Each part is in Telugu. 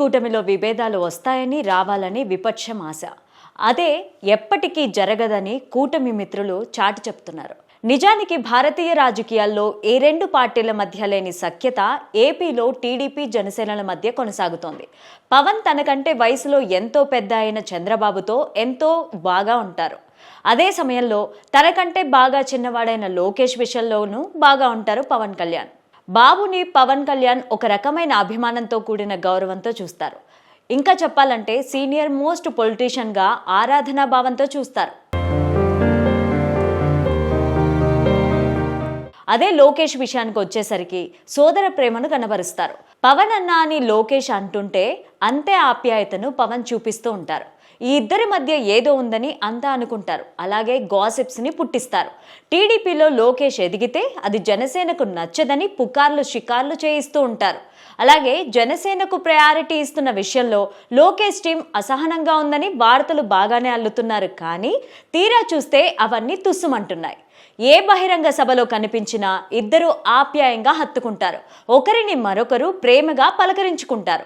కూటమిలో విభేదాలు వస్తాయని రావాలని విపక్షం ఆశ. అదే ఎప్పటికీ జరగదని కూటమి మిత్రులు చాటి చెప్తున్నారు. నిజానికి భారతీయ రాజకీయాల్లో ఏ రెండు పార్టీల మధ్య లేని సఖ్యత ఏపీలో టీడీపీ జనసేనల మధ్య కొనసాగుతోంది. పవన్ తనకంటే వయసులో ఎంతో పెద్ద అయిన చంద్రబాబుతో ఎంతో బాగా ఉంటారు. అదే సమయంలో తనకంటే బాగా చిన్నవాడైన లోకేష్ విషయంలోనూ బాగా ఉంటారు పవన్ కళ్యాణ్. బాబుని పవన్ కళ్యాణ్ ఒక రకమైన అభిమానంతో కూడిన గౌరవంతో చూస్తారు. ఇంకా చెప్పాలంటే సీనియర్ మోస్ట్ పొలిటీషియన్గా ఆరాధనా భావంతో చూస్తారు. అదే లోకేష్ విషయానికి వచ్చేసరికి సోదర ప్రేమను కనబరుస్తారు. పవన్ అన్న అని లోకేష్ అంటుంటే అంతే ఆప్యాయతను పవన్ చూపిస్తూ ఉంటారు. ఈ ఇద్దరి మధ్య ఏదో ఉందని అంతా అనుకుంటారు. అలాగే గాసిప్స్ని పుట్టిస్తారు. టీడీపీలో లోకేష్ ఎదిగితే అది జనసేనకు నచ్చదని పుకార్లు షికార్లు చేయిస్తూ ఉంటారు. అలాగే జనసేనకు ప్రయారిటీ ఇస్తున్న విషయంలో లోకేష్ టీం అసహనంగా ఉందని వార్తలు బాగానే అల్లుతున్నారు. కానీ తీరా చూస్తే అవన్నీ తుస్సుమంటున్నాయి. ఏ బహిరంగ సభలో కనిపించినా ఇద్దరు ఆప్యాయంగా హత్తుకుంటారు. ఒకరిని మరొకరు ప్రేమగా పలకరించుకుంటారు.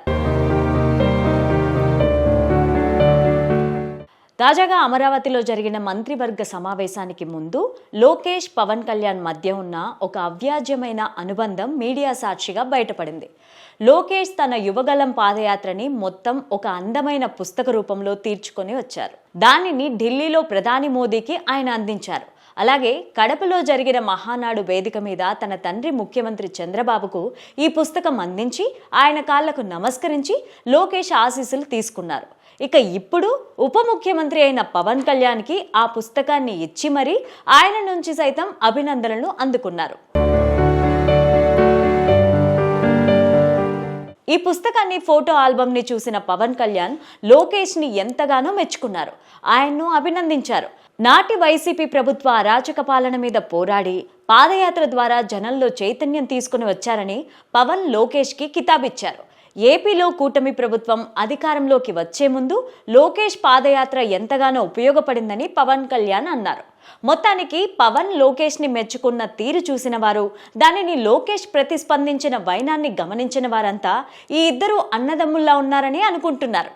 తాజాగా అమరావతిలో జరిగిన మంత్రివర్గ సమావేశానికి ముందు లోకేష్ పవన్ కళ్యాణ్ మధ్య ఉన్న ఒక అవ్యాజ్యమైన అనుబంధం మీడియా సాక్షిగా బయటపడింది. లోకేష్ తన యువగలం పాదయాత్రని మొత్తం ఒక అందమైన పుస్తక రూపంలో తీర్చుకొని వచ్చారు. దానిని ఢిల్లీలో ప్రధాని మోదీకి ఆయన అందించారు. అలాగే కడపలో జరిగిన మహానాడు వేదిక మీద తన తండ్రి ముఖ్యమంత్రి చంద్రబాబుకు ఈ పుస్తకం అందించి ఆయన కాళ్ళకు నమస్కరించి లోకేష్ ఆశీస్సులు తీసుకున్నారు. ఇక ఇప్పుడు ఉప ముఖ్యమంత్రి అయిన పవన్ కళ్యాణ్కి ఆ పుస్తకాన్ని ఇచ్చి మరీ ఆయన నుంచి సైతం అభినందనలు అందుకున్నారు. ఈ పుస్తకాన్ని ఫోటో ఆల్బమ్ని చూసిన పవన్ కళ్యాణ్ లోకేష్ని ఎంతగానో మెచ్చుకున్నారు. ఆయన్ను అభినందించారు. నాటి వైసీపీ ప్రభుత్వ అరాచక పాలన మీద పోరాడి పాదయాత్ర ద్వారా జనంలో చైతన్యం తీసుకుని వచ్చారని పవన్ లోకేష్కి కితాబిచ్చారు. ఏపీలో కూటమి ప్రభుత్వం అధికారంలోకి వచ్చే ముందు లోకేష్ పాదయాత్ర ఎంతగానో ఉపయోగపడిందని పవన్ కళ్యాణ్ అన్నారు. మొత్తానికి పవన్ లోకేష్ని మెచ్చుకున్న తీరు చూసిన వారు దానిని లోకేష్ ప్రతిస్పందించిన వైనాన్ని గమనించిన వారంతా ఈ ఇద్దరు అన్నదమ్ముల్లా ఉన్నారని అనుకుంటున్నారు.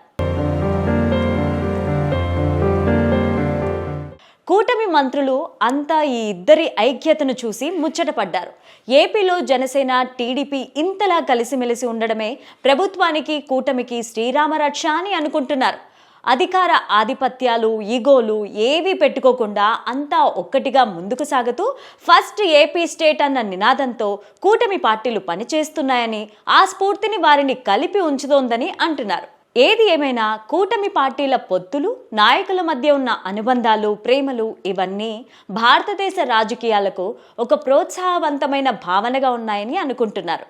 కూటమి మంత్రులు అంతా ఈ ఇద్దరి ఐక్యతను చూసి ముచ్చటపడ్డారు. ఏపీలో జనసేన టీడీపీ ఇంతలా కలిసిమెలిసి ఉండడమే ప్రభుత్వానికి కూటమికి శ్రీరామరక్ష అని అనుకుంటున్నారు. అధికార ఆధిపత్యాలు ఈగోలు ఏవీ పెట్టుకోకుండా అంతా ఒక్కటిగా ముందుకు సాగుతూ ఫస్ట్ ఏపీ స్టేట్ అన్న నినాదంతో కూటమి పార్టీలు పనిచేస్తున్నాయని ఆ స్ఫూర్తిని వారిని కలిపి ఉంచుతోందని అంటున్నారు. ఏది ఏమైనా కూటమి పార్టీల పొత్తులు నాయకుల మధ్య ఉన్న అనుబంధాలు ప్రేమలు ఇవన్నీ భారతదేశ రాజకీయాలకు ఒక ప్రోత్సాహవంతమైన భావనగా ఉన్నాయని అనుకుంటున్నారు.